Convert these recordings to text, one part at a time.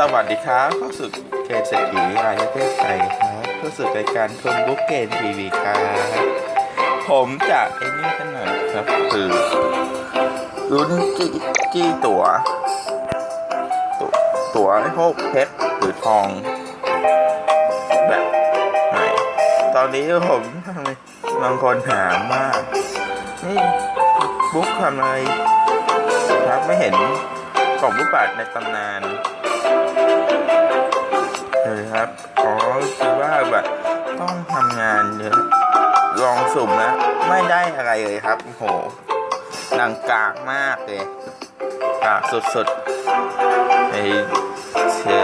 สวัสดีครับเข้าสู่เกมเศรษฐีรายประเทศไทยครับเข้าสู่รายการคนบุ๊กเกมทีวีครับผมจะไอ้นี่กันหน่อยครับคือลุ้นจี้จี้ตั๋วตั๋วตัวให้พวกเพชรหรือทอง แบบไหนตอนนี้ผมทำไมบางคนถามมากนี่บุ๊กทำอะไรครับไม่เห็นกล่องลูกบาศก์ในตำนาน อ๋อคือว่าแบบต้องทำงานเยอะลองสุ่มแล้วไม่ได้อะไรเลยครับ โหดังกากมากเลย กากสุดๆไอเสีย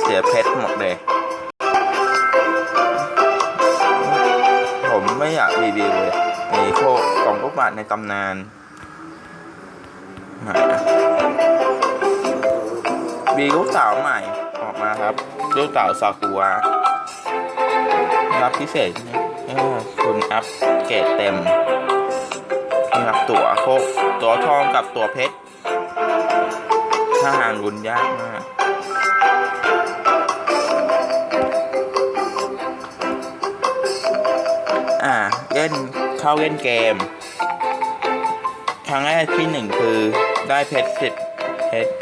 เสียเพชรหมดเลย ผมไม่อยากรีวิวเลยไอ้โคกล่องลูกบาศก์ในตำนานมีลูกเต๋าใหม่ออกมาครับ ลูกเต๋าซากุระรับพิเศษคุณอัพเกรดเต็มรับตัวโคกตัวทองกับตัวเพชรถ้าห่างรุนยากมากอ่าเล่นเข้าเล่นเกม ครั้งแรกที่หนึ่งคือได้เพชรสิบเพชร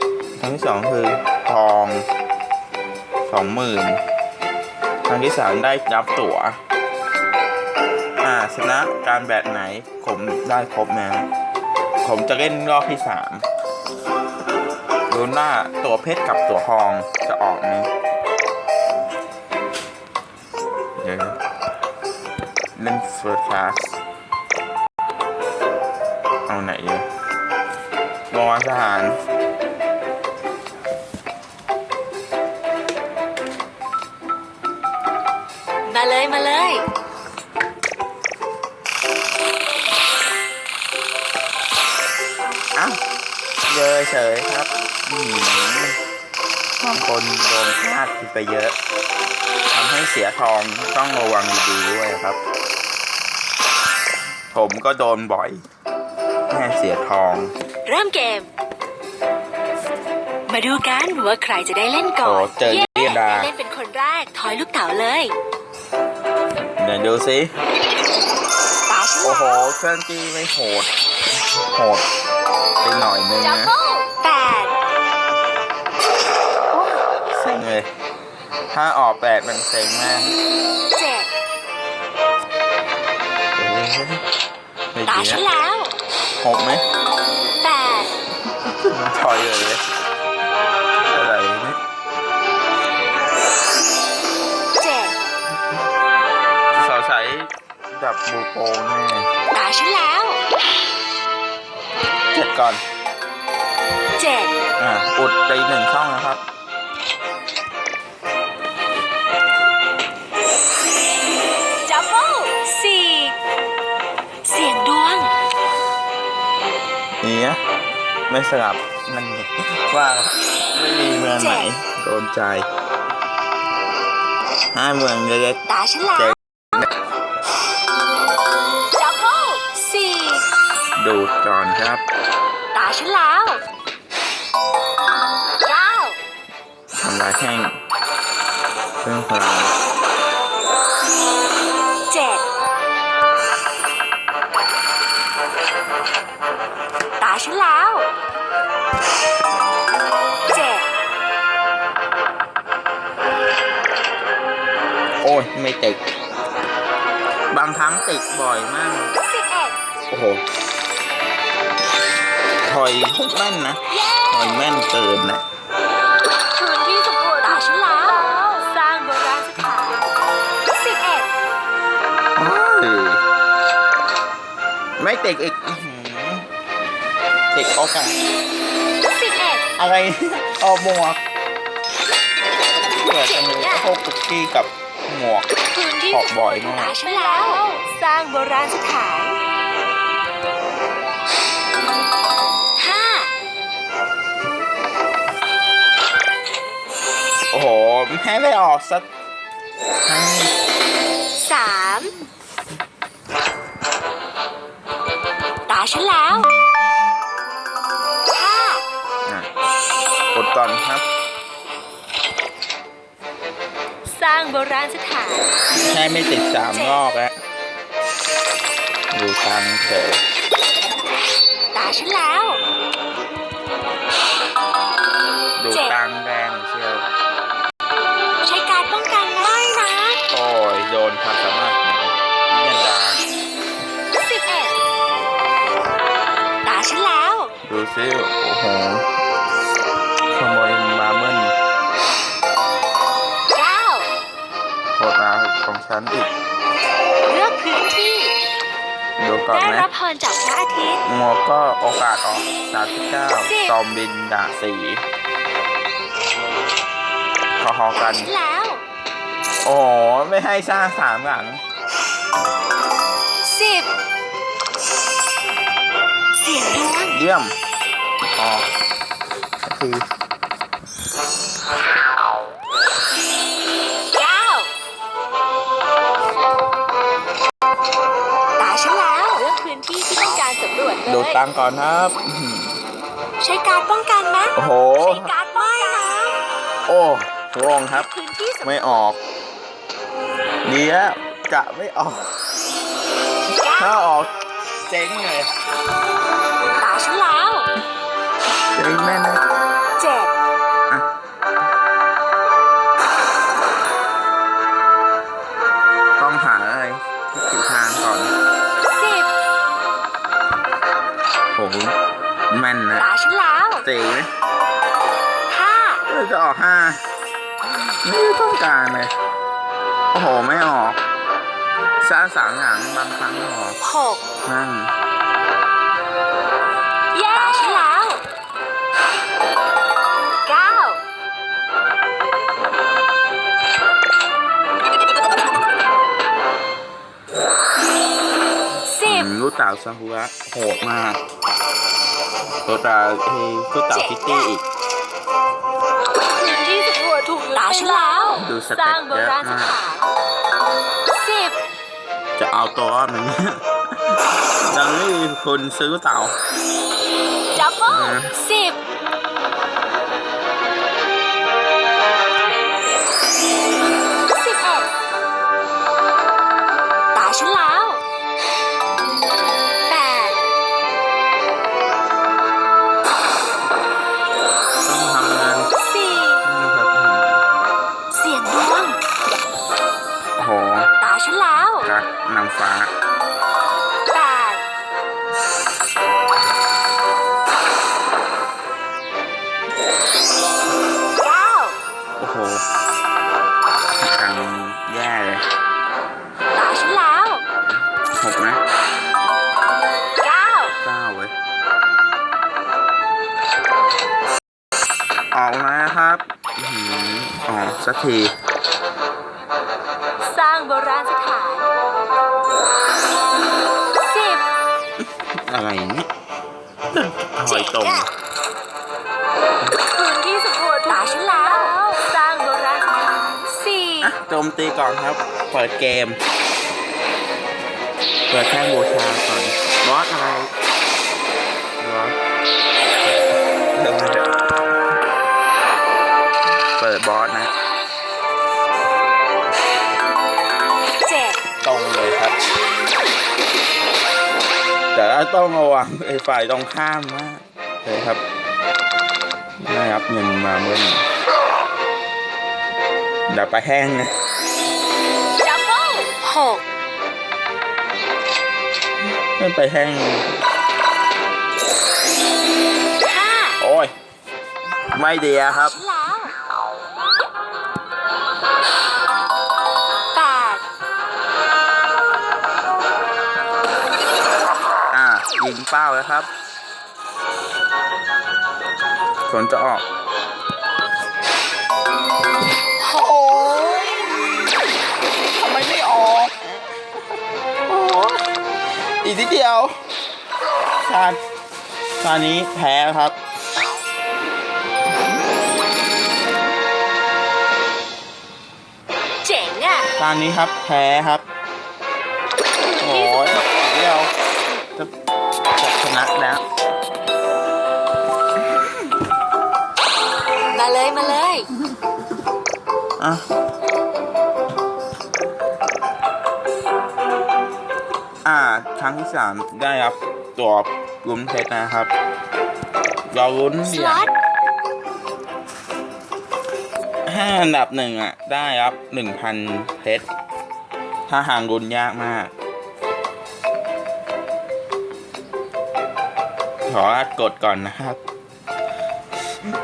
ครั้งที่สองคือทอง องหมื่นครั้งที่สามได้รับตั๋วอ่าชนะการแบบไหนผมได้ครบนะผมจะเล่นรอบที่สามดูหน้าตัวเพชรกับตัวทองจะออกนี้เดี๋ยวเล่นเฟิร์สคลาสเอาไหนดีโรงพยาบาลทหาร มาเลยมาเลยอ้าวเลยเฉยครับอืมบางคนโดนพลาดไปเยอะทำให้เสียทองต้องระวังดีๆด้วยครับ ผมก็โดนบ่อยแม่เสียทอง เริ่มเกม มาดูกันว่าใครจะได้เล่นก่อโอ้นเจอเรียดาเล่นเป็นคนแรก ถอยลูกเต๋าเลย เดี๋ยวดูสิตาฉันโอ้โหแล้วเครื่องจี้ไม่โหด โหดไปหน่อยนึงดับนะเบิ้ลแปดเซ็งเลย ถ้าออกแปดมันเซ็งมากเจ็ดเอ๊ะไม่ตาดีฉันนะแล้วหกไหมแปดถอยเลย ดับบูโปแน่ตาฉันแล้วเจ็ดก่อน เจ็ดอ่าอุดไปหนึ่งช่องนะครับดับเบิ้ลสี่เสียงดวงนี่นะไม่สลับมันไงว่าไม่มีเมืองไหนโดนใจห้าเมืองเล็กตาฉันแล้เจ๊ว ดูดก่อนครับ ตาฉันแล้วเก้าทำลายแห้งเครื่องพลังเจ็ดตาฉันแล้วเจ็ดโอ้ยไม่ติด บางครั้งติดบ่อยมาก สิบเอ็ด โอ้โห ถอยแม่นนะถอยแม่นเกินนะคืนที่สมบูรณ์ตาฉันแล้ว สร้างโบราณสถานสิบเอ็ดเออไม่ติดอีกอื้อหือติดโอกาสสิบเอ็ดอะไร ออกหมวกเกิดจะมีพวกคุกกี้กับหมวกคืนที่ออกบ่อยมากตาฉันแล้ว สร้างโบราณสถาน อ้โห ให้ไม่ออกสักให้สามตาฉันแล้วห้าอะกดก่อนครับโบราณสถานใช่ไม่ติดสามรอบแล้วดูตังค์เฉยตาฉันแล้ว ดูตังค์แดง ดูซิโอ้โหขโมยมาเมื่นเก้าโหดร้ายของฉันอีกเลือกพื้นที่ ดูก่อนได้ไหมรับพรจากพระอาทิตย์งัวก็โอกาสออก39ซอมบินดาสีพอฮอกันฉัน แล้ว โอ้โหไม่ให้สร้างสามหลังสิบเสียงดวงเยี่ยม ออกก็คือเก้าตาฉันแล้วเลือกพื้นที่ที่ต้องการสำรวจเลดูย ตังค์ก่อนครับอื้อหือใช้การป้องกันไหมโอ้โห ใช้การป้องกันโอ้งงครับ พื้นที่สำรวจไม่ออกดีแล้วจะไม่ออกถ้าออกเจ๊งเลยตาฉันแล้ว เจ๊งแม่นะเจ็ดอะต้องหาอะไรที่ผิดทางก่อนสิบโอ้โหแม่นนะตาฉันแล้วเจ๋งไหมห้าเออจะออกห้าไม่ต้องการเลย โอ้โห ไม่ออกสร้างสามหลังบางครั้งไม่ออกหกนั่น สิบรู้ตาวซาฮุระโหดมากรู้ตาเฮ้รู้ตาวคิตตี้อีกพื้นที่สำรวจถูกตาฉันแล้วดูสสเต็ร้าปงโบเยอะราณสมากถานสิบจะเอาตัวรอดไหมเนี่ยยังไม่มีคนซื้อเต่าดับเบิ้ลเออสิบ ออกมาครับอื้อหือออกสักทีสร้างโบราณสถานสิบอะไรเนี่ยหอยตรงพื้นที่สำรวจตาฉันแล้ว สร้างโบราณสถานสี่อะโจมตีก่อนครับ เปิดเกม เปิดแท่งบูชาก่อนบอสอะไร ดบอสนะเจ็ดตรงเลยครับ แต่เราต้องระวังไอ้ฝ่ายตรงข้ามมากเลยครับได้รับเงินมาเมื่อนี้เดี๋ยวไปแห้งนะดับเบิ้ลหกไม่ไปแห้งห้าโอ้ยไม่ดีอะครับฉันแล้วแเป้าแล้วครับผลจะออก โอ้ยทำไมไม่ออกโอ้อีกนิดเดียวชาติชาตินี้แพ้ครับ เจ๋งอะ ตอนนี้ครับแพ้ครับ นะนะมาเลยมาเลย อะอ่าครั้งที่สามได้ครับตัวลุ้นเพชรนะครับ เราลุ้นเหรียล็ญห้าอันดับหนึ่งอะ ได้ครับหนึ่งพันเพชรถ้าห่างลุ้นยากมาก ขออนุญาตกดก่อนนะครับ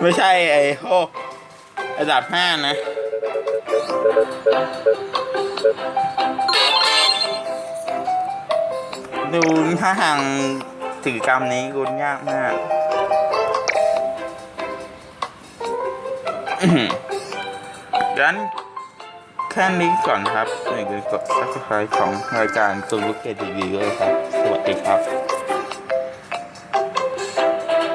ไม่ใช่ไอ้โอ้อันดับห้านะดูถ้าหางถือกรรมนี้ลุ้นยากมากงั้นแค่นี้ก่อนครับอย่าลืมกด subscribe ของรายการซูรุกเกตทีวีด้วยครับ สวัสดีครับ